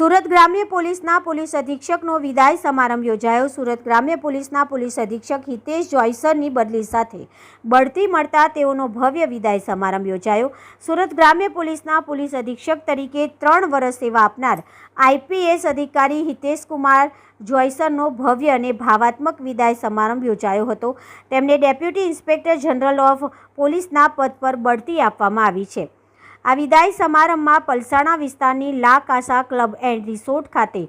સુરત ગ્રામ્ય પોલીસના પોલીસ અધિક્ષકનો વિદાય સમારંભ યોજાયો. સુરત ગ્રામ્ય પોલીસના પોલીસ અધિક્ષક હિતેશ જોઈસરની બદલી સાથે બઢતી મળતા તેઓનો ભવ્ય વિદાય સમારંભ યોજાયો. સુરત ગ્રામ્ય પોલીસના પોલીસ અધિક્ષક તરીકે ત્રણ વર્ષ સેવા આપનાર આઈપીએસ અધિકારી હિતેશ કુમાર જોઈસરનો ભવ્ય અને ભાવાત્મક વિદાય સમારંભ યોજાયો હતો. તેમને ડેપ્યુટી ઇન્સ્પેક્ટર જનરલ ઓફ પોલીસના પદ પર બઢતી આપવામાં આવી છે. આ વિદાય સમારંભમાં પલસાણા વિસ્તારની લા કાસા ક્લબ એન્ડ રિસોર્ટ ખાતે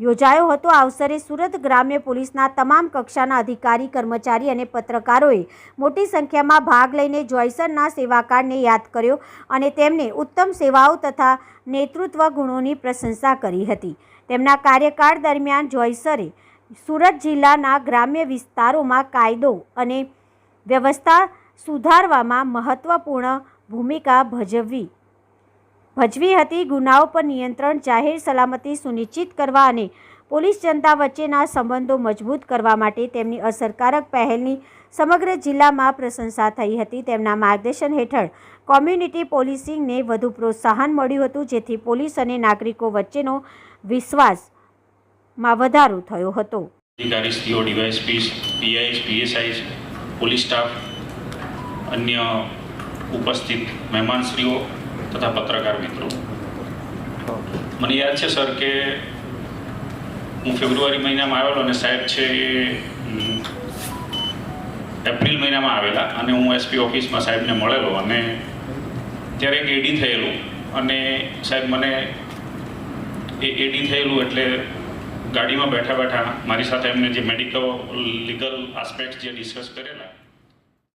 યોજાયો હતો. આ અવસરે સુરત ગ્રામ્ય પોલીસના તમામ કક્ષાના અધિકારી, કર્મચારી અને પત્રકારોએ મોટી સંખ્યામાં ભાગ લઈને જોયસરના સેવાકાળને યાદ કર્યો અને તેમને ઉત્તમ સેવાઓ તથા નેતૃત્વ ગુણોની પ્રશંસા કરી હતી. તેમના કાર્યકાળ દરમિયાન જોયસરે સુરત જિલ્લાના ગ્રામ્ય વિસ્તારોમાં કાયદો અને વ્યવસ્થા સુધારવામાં મહત્ત્વપૂર્ણ ભૂમિકા ભજવી ભજવી હતી, ગુનાઓ પર નિયંત્રણ, જાહેર સલામતી સુનિશ્ચિત કરવા અને પોલીસ જનતા વચ્ચેના સંબંધો મજબૂત કરવા માટે તેમની અસરકારક પહેલની સમગ્ર જિલ્લામાં પ્રશંસા થઈ હતી. તેમના માર્ગદર્શન હેઠળ કોમ્યુનિટી પોલીસિંગને વધુ પ્રોત્સાહન મળ્યું હતું, જેથી પોલીસ અને નાગરિકો વચ્ચેનો વિશ્વાસમાં વધારો થયો હતો. અન્ય ઉપસ્થિત મહેમાનશ્રીઓ તથા પત્રકાર મિત્રો. મને યાદ છે, સર, કે હું ફેબ્રુઆરી મહિનામાં આવેલો અને સાહેબ છે એ એપ્રિલ મહિનામાં આવેલા અને હું એસપી ઓફિસમાં સાહેબને મળેલો અને ત્યારે એક એડી થયેલું અને સાહેબ મને એ એડી થયેલું એટલે ગાડીમાં બેઠા બેઠા મારી સાથે એમને જે મેડિકલ લીગલ આસ્પેક્ટ જે ડિસ્કસ કરેલા